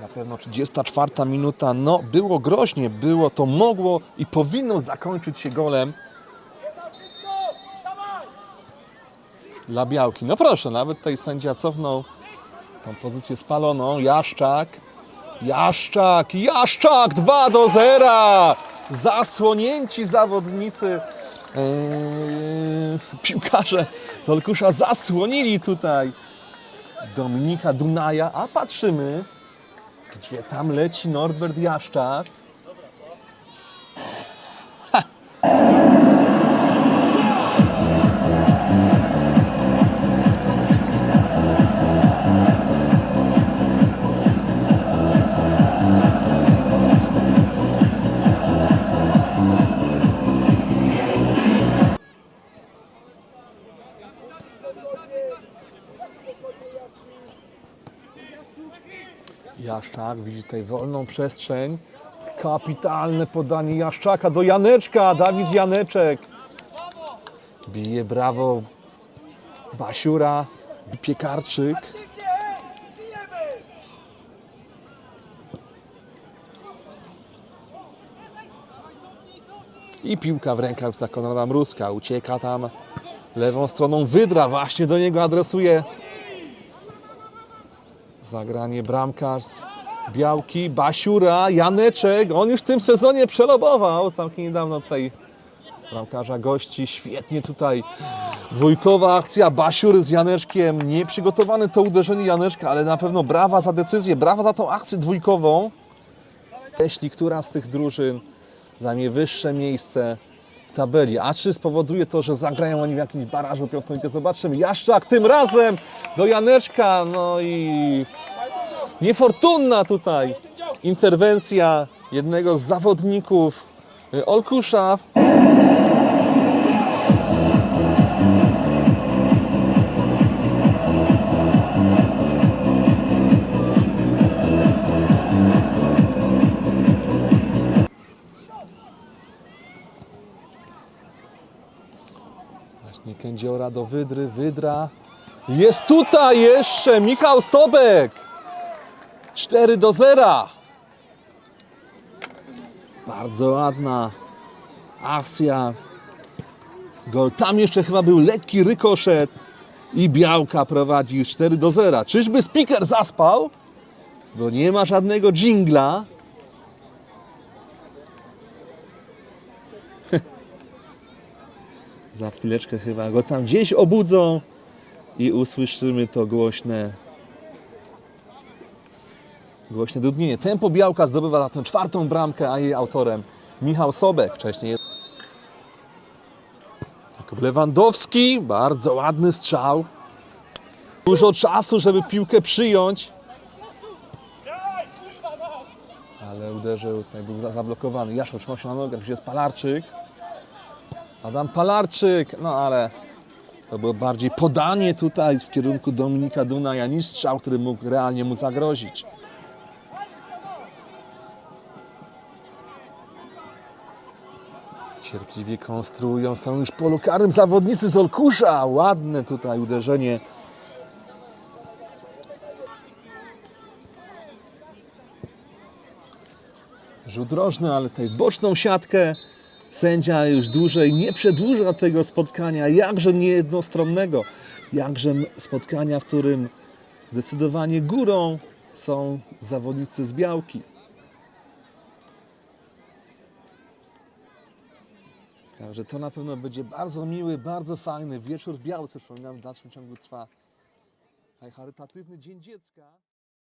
Na pewno 34 minuta, no było groźnie, było to mogło i powinno zakończyć się golem dla Białki. No proszę, nawet tutaj sędzia cofnął tą pozycję spaloną. Jaszczak, Jaszczak, Jaszczak 2 do 0! Zasłonięci zawodnicy, yy, piłkarze z Olkusza zasłonili tutaj Dominika Dunaja, a patrzymy, gdzie tam leci Norbert Jaszczak. Jaszczak widzi tutaj wolną przestrzeń. Kapitalne podanie Jaszczaka do Janeczka. Dawid Janeczek. Bije brawo Basiura. Piekarczyk. I piłka w rękach za Konrada Mruzka. Ucieka tam lewą stroną Wydra. Właśnie do niego adresuje Zagranie bramkarz Białki, Basiura, Janeczek. On już w tym sezonie przelobował. Całkiem niedawno tutaj bramkarza gości. Świetnie tutaj dwójkowa akcja Basiury z Janeczkiem. Nieprzygotowane to uderzenie Janeczka, ale na pewno brawa za decyzję, brawa za tą akcję dwójkową. Jeśli która z tych drużyn zajmie wyższe miejsce tabeli, a czy spowoduje to, że zagrają oni w jakimś barażu piątą zobaczymy. Jaszczak tym razem do Janeczka, no i niefortunna tutaj interwencja jednego z zawodników y, Olkusza. Właśnie kędziora do Wydry, Wydra. Jest tutaj jeszcze Michał Sobek. 4 do 0. Bardzo ładna akcja. Gol. Tam jeszcze chyba był lekki rykoszet. I Białka prowadzi już 4 do 0. Czyżby speaker zaspał? Bo nie ma żadnego dżingla. Za chwileczkę chyba go tam gdzieś obudzą i usłyszymy to głośne głośne dudnienie. Tempo Białka zdobywa za tę czwartą bramkę, a jej autorem Michał Sobek. Wcześniej Jakub Lewandowski, bardzo ładny strzał. Dużo czasu, żeby piłkę przyjąć. Ale uderzył, tutaj był zablokowany. Jaszko trzymał się na nogach, gdzie jest Palarczyk. Adam Palarczyk, no ale to było bardziej podanie tutaj w kierunku Dominika Dunaja niż strzał, który mógł realnie mu zagrozić. Cierpliwie konstruują, są już polu karnym zawodnicy z Olkusza. Ładne tutaj uderzenie. Rzut rożny, ale tutaj boczną siatkę. Sędzia już dłużej nie przedłuża tego spotkania, jakże niejednostronnego, jakże spotkania, w którym zdecydowanie górą są zawodnicy z Białki. Także to na pewno będzie bardzo miły, bardzo fajny wieczór w Białce. Przypominam, w dalszym ciągu trwa charytatywny Dzień Dziecka.